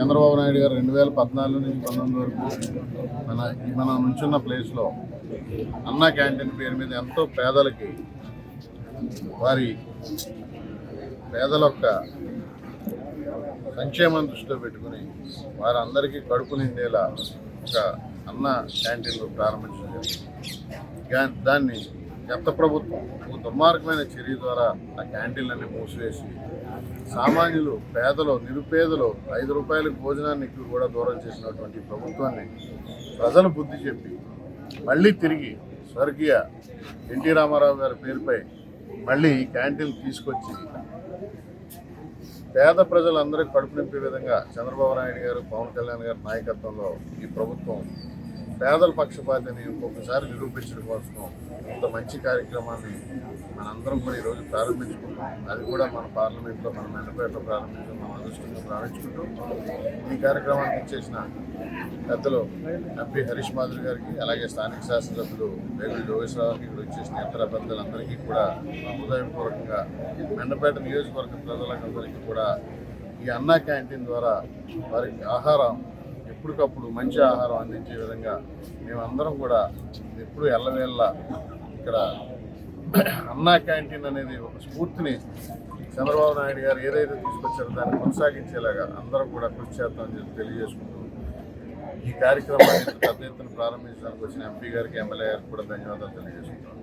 చంద్రబాబు నాయుడు గారు రెండు వేల పద్నాలుగు నుంచి పంతొమ్మిది వరకు మన మనం నుంచున్న ప్లేస్లో అన్నా క్యాంటీన్ పేరు మీద ఎంతో పేదలకి వారి పేదల యొక్క సంక్షేమం దృష్టిలో పెట్టుకుని వారందరికీ కడుపు నిండేలా ఒక అన్న క్యాంటీన్లు ప్రారంభించడం దాన్ని గత ప్రభుత్వం ఒక దుర్మార్గమైన చర్య ద్వారా ఆ క్యాంటీన్లన్నీ మూసివేసి సామాన్యులు పేదలు నిరుపేదలు ఐదు రూపాయలకు భోజనానికి కూడా దూరం చేసినటువంటి ప్రభుత్వాన్ని ప్రజలు బుద్ధి చెప్పి మళ్ళీ తిరిగి స్వర్గీయ ఎన్టీ రామారావు గారి పేరుపై మళ్ళీ ఈ క్యాంటీన్ తీసుకొచ్చి పేద ప్రజలందరికీ కడుపు నింపే విధంగా చంద్రబాబు నాయుడు గారు పవన్ కళ్యాణ్ గారి నాయకత్వంలో ఈ ప్రభుత్వం పేదల పక్షపాతిని ఒక్కొక్కసారి నిరూపించడం కోసం ఇంత మంచి కార్యక్రమాన్ని మనందరం కూడా ఈరోజు ప్రారంభించుకుంటాం అది కూడా మన పార్లమెంట్లో మన మెండపేటలో ప్రారంభించడం మనం అదృష్టంగా ప్రారంభించుకుంటూ ఈ కార్యక్రమానికి ఇచ్చేసిన పెద్దలు ఎంపీ హరీష్ మాధురి గారికి అలాగే స్థానిక శాసనసభ్యులు వేగుల జోగేశ్వరరావుకి ఇక్కడ వచ్చేసిన ఇతర పెద్దలందరికీ కూడా నా హృదయపూర్వకంగా మెండపేట నియోజకవర్గ ప్రజలందరికీ కూడా ఈ అన్నా క్యాంటీన్ ద్వారా వారికి ఆహారం ఎప్పటికప్పుడు మంచి ఆహారం అందించే విధంగా మేమందరం కూడా ఎప్పుడు ఎల్లవేళ్ళ ఇక్కడ అన్నా క్యాంటీన్ అనేది ఒక స్ఫూర్తిని చంద్రబాబు నాయుడు గారు ఏదైతే తీసుకొచ్చారో దాన్ని కొనసాగించేలాగా అందరం కూడా కృషి చేస్తామని చెప్పి తెలియజేసుకుంటూ ఈ కార్యక్రమాన్ని పెద్ద ఎత్తున ప్రారంభించడానికి వచ్చిన ఎంపీ గారికి ఎమ్మెల్యే గారికి కూడా ధన్యవాదాలు తెలియజేసుకుంటాం